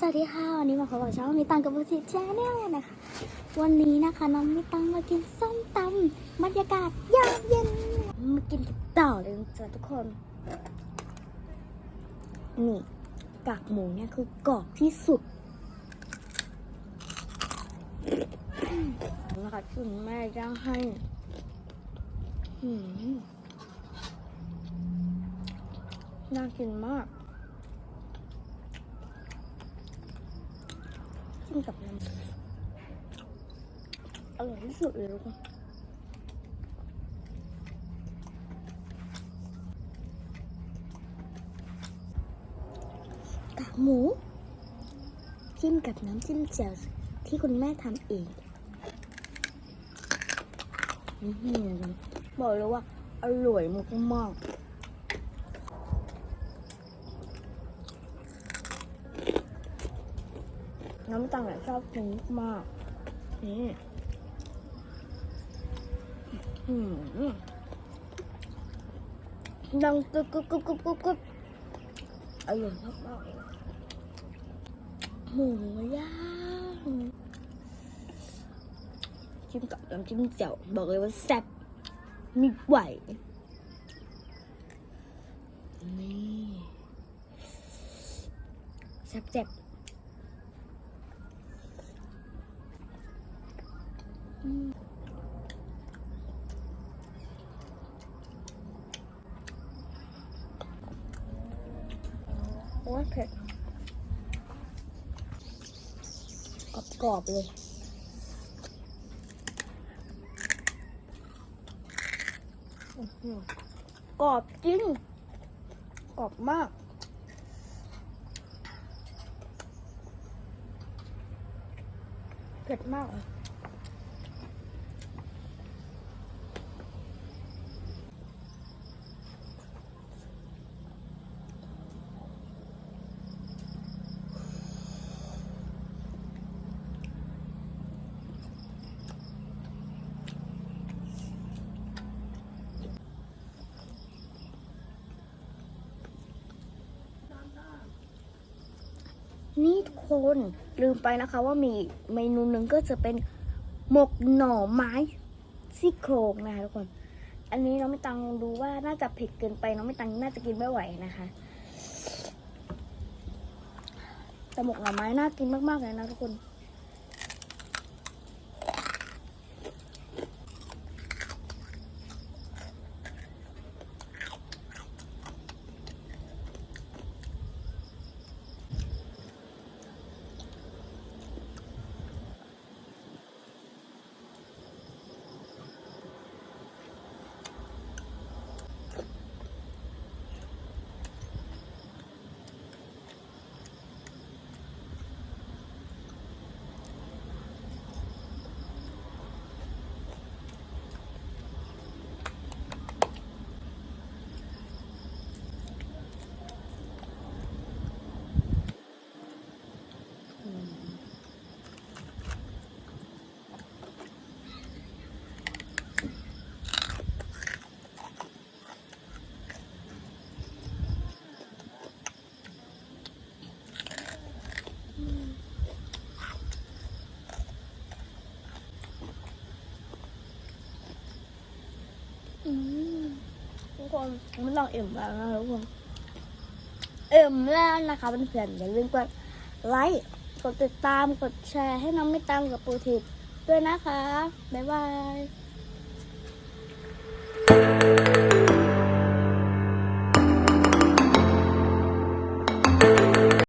สวัสดีค่ะ วันนี้มาพบกับช่องมีตังกับโบจิแชนแนลนะคะ วันนี้นะคะน้องมีตังมากินส้มตำบรรยากาศยามเย็นมากินกันต่อเลยจ้ะทุกคน นี่กากหมูเนี่ยคือกรอบที่สุดนะคะคุณแม่ย่างให้น่ากินมาก จิ้มกับน้ำอร่อยที่สุดเลยทุกคนกากหมู จิ้มกับน้ำจิ้มแจ่วที่คุณแม่ทำเองบอกเลยว่าอร่อยมากๆน้ำ ตังอะชอบกินมากนี่อืมดังกึบกึบกึบกึบกึบกึบอร่อยมากมากๆเลยหมูย่างจิ้มกับน้ำจิ้มแจ่วบอกเลยว่าแซ่บมีไหวนี่แซ่บแซ่บ โอ้ยเผ็ดกรอบๆเลยอื้อหือกรอบจริงกรอบมากเผ็ดมากเลย นี่ทุกคนลืมไปนะคะว่ามีเมนูหนึ่งก็จะเป็นหมกหน่อไม้ซี่โครงนะคะทุกคน อันนี้น้องไม่ตังดูว่าน่าจะเผ็ดเกินไปน้องไม่ตังน่าจะกินไม่ไหวนะคะแต่หมกหน่อไม้น่ากินมากๆเลยนะทุกคน ทุกคนไม่ต้องเอิ่มแล้วนะทุกคนเอิ่มแล้วนะคะเป็นเพื่อนอย่าลืมกดไลค์กดติดตามกดแชร์ให้น้องไม่ตามกับปูทิพด้วยนะคะ บ๊ายบาย